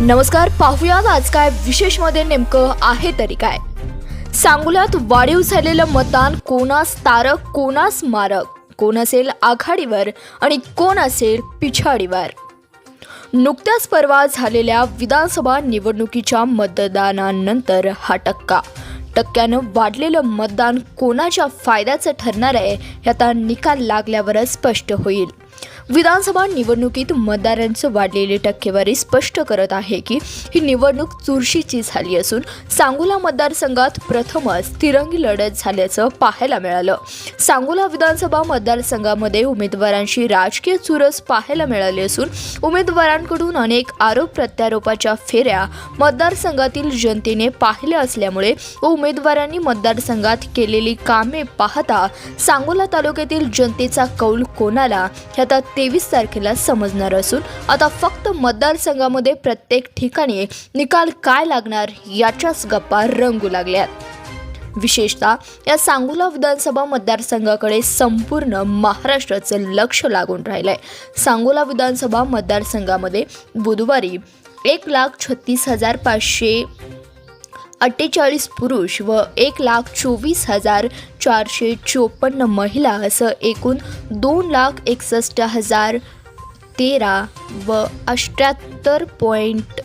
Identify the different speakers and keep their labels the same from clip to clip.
Speaker 1: नमस्कार पाहूयात आज काय विशेषमध्ये नेमकं आहे तरी काय. सांगोल्यात वाढीव झालेलं मतदान कोणास तारक कोणास मारक कोण असेल आघाडीवर आणि कोण असेल पिछाडीवर. नुकत्याच परवा झालेल्या विधानसभा निवडणुकीच्या मतदानानंतर हा टक्का. टक्क्यानं वाढलेलं मतदान कोणाच्या फायद्याचं ठरणार आहे हे आता निकाल लागल्यावरच स्पष्ट होईल. विधानसभा निवडणुकीत मतदारांचं वाढलेली टक्केवारी स्पष्ट करत आहे की ही निवडणूक चुरशीची झाली असून सांगोला मतदारसंघात प्रथमच तिरंगी लढत झाल्याचं पाहायला मिळालं. सांगोला विधानसभा मतदारसंघामध्ये उमेदवारांशी राजकीय चुरस पाहायला मिळाली असून उमेदवारांकडून अनेक आरोप प्रत्यारोपाच्या फेऱ्या मतदारसंघातील जनतेने पाहिल्या असल्यामुळे व उमेदवारांनी मतदारसंघात केलेली कामे पाहता सांगोला तालुक्यातील जनतेचा कौल कोणाला? ह्या तेवीस तारखेला समजणार असून आता फक्त मतदारसंघामध्ये प्रत्येक ठिकाणी निकाल काय लागणार याच्याच गप्पा रंगू लागल्यात. विशेषतः या सांगोला विधानसभा मतदारसंघाकडे संपूर्ण महाराष्ट्राचं लक्ष लागून राहिलंय. सांगोला विधानसभा मतदारसंघामध्ये बुधवारी एक लाख छत्तीस हजार पाचशे अठ्ठेचाळीस पुरुष व एक लाख चोवीस हजार चारशे चोपन्न महिला असं एकूण दोन लाख एकसष्ट हजार तेरा व अष्ट्याहत्तर पॉईंट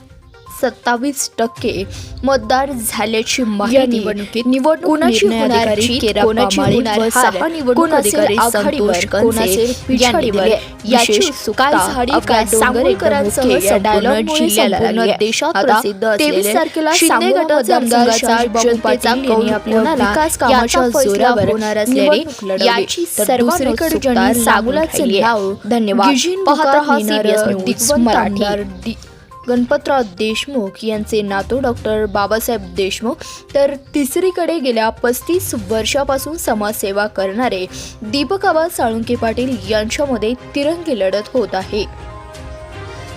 Speaker 1: सत्तावीस टक्के मतदार झाल्याची माहिती
Speaker 2: निवडणुकीत
Speaker 1: निवडणूक
Speaker 2: कोणाची
Speaker 1: निर्णय
Speaker 2: होणार
Speaker 1: अधिकारी
Speaker 2: जीत,
Speaker 1: केरा
Speaker 2: कोणाची
Speaker 1: पामाळे
Speaker 2: होणार
Speaker 1: व
Speaker 2: हार,
Speaker 1: सहा निवडणूक
Speaker 2: कोण असेल
Speaker 1: अधिकारी
Speaker 2: आघाडीवर,
Speaker 1: संतोष
Speaker 2: कोण
Speaker 1: कंचे
Speaker 2: असेल
Speaker 1: यांनी
Speaker 2: पिछाडीवर,
Speaker 1: दिली. याची
Speaker 2: विशेष
Speaker 1: उत्सुकता
Speaker 2: काय झाडी,
Speaker 1: आपल्या
Speaker 2: काय
Speaker 1: सांगोलकरांसह
Speaker 2: डोंगरेकर
Speaker 1: संपूर्ण
Speaker 2: डायलॉगमुळे
Speaker 1: जिल्ह्याला
Speaker 2: संपूर्ण
Speaker 1: लागली आहे.
Speaker 2: देशात
Speaker 1: आता
Speaker 2: प्रसिद्ध असलेले
Speaker 1: 23 तारखेला
Speaker 2: शिंदे
Speaker 1: सांगोला
Speaker 2: गटाचे आमदार
Speaker 1: मतदारसंघाच्या
Speaker 2: शहाजीबाबू
Speaker 1: जनतेचा
Speaker 2: पाटील
Speaker 1: कौल
Speaker 2: यांनी आपल्या
Speaker 1: कोणाला
Speaker 2: विकास कामाच्या
Speaker 1: याचा फैसला
Speaker 2: जोरावर
Speaker 1: होणार असल्याने
Speaker 2: निवडणूक लढवली.
Speaker 1: याची
Speaker 2: तर
Speaker 1: सर्वांकडे
Speaker 2: दुसरीकडे
Speaker 1: ज्यांनी
Speaker 2: ज्यांनी
Speaker 1: सांगोलाचं
Speaker 2: सांगोलाचं
Speaker 1: नाव
Speaker 2: नाव
Speaker 1: धन्यवाद गणपतराव देशमुख यांचे नातू डॉक्टर बाबासाहेब देशमुख तर तिसरीकडे गेल्या पस्तीस वर्षापासून समाजसेवा करणारे दीपक आबा साळुंके पाटील यांच्यामध्ये तिरंगी लढत होत आहे.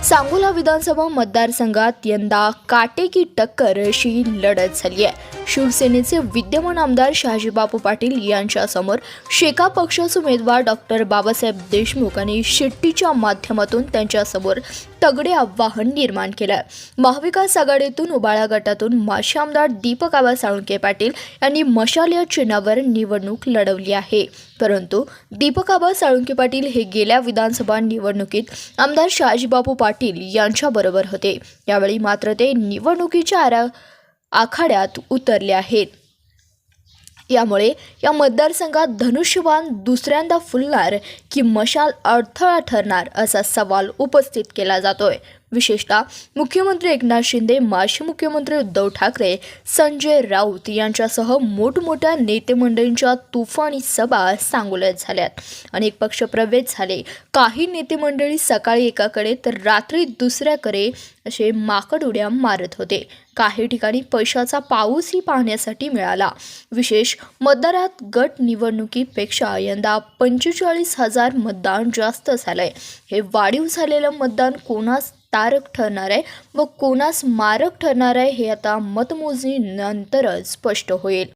Speaker 1: सांगोला विधानसभा मतदारसंघात यंदा काटे की टक्कर अशी लढत झाली आहे. शिवसेनेचे विद्यमान आमदार शहाजीबापू पाटील यांच्यासमोर शेका पक्षाचे उमेदवार डॉक्टर बाबासाहेब देशमुख आणि शेट्टीच्या माध्यमातून त्यांच्यासमोर तगडे आव्हान निर्माण केलं आहे. महाविकास आघाडीतून उबाळा गटातून माजी आमदार दीपक आबा साळुंके पाटील यांनी मशाल या चिन्हावर निवडणूक लढवली आहे. परंतु दीपक आबा साळुंके पाटील हे गेल्या विधानसभा निवडणुकीत आमदार शहाजीबापू पाटील यांच्याबरोबर होते. यावेळी मात्र ते निवडणुकीच्या आरा आखाड्यात उतरले आहेत. यामुळे या मतदारसंघात धनुष्यबाण दुसऱ्यांदा फुलणार की मशाल अडथळा ठरणार असा सवाल उपस्थित केला जातोय. विशेषतः मुख्यमंत्री एकनाथ शिंदे माजी मुख्यमंत्री उद्धव ठाकरे संजय राऊत यांच्यासह मोठमोठ्या नेते मंडळींच्या तुफानी सभा सांगोल्यात झाल्यात. अनेक पक्षप्रवेश झाले. काही नेते मंडळी सकाळी एकाकडे तर रात्री दुसऱ्याकडे असे माकड उड्या मारत होते. काही ठिकाणी पैशाचा पाऊसही पाहण्यासाठी मिळाला. विशेष मतदारात गट निवडणुकीपेक्षा यंदा पंचेचाळीस हजार मतदान जास्त झालंय. हे वाढीव झालेलं मतदान कोणास तारक ठरणार आहे व कोणास मारक ठरणार आहे हे आता मतमोजणीनंतरच स्पष्ट होईल.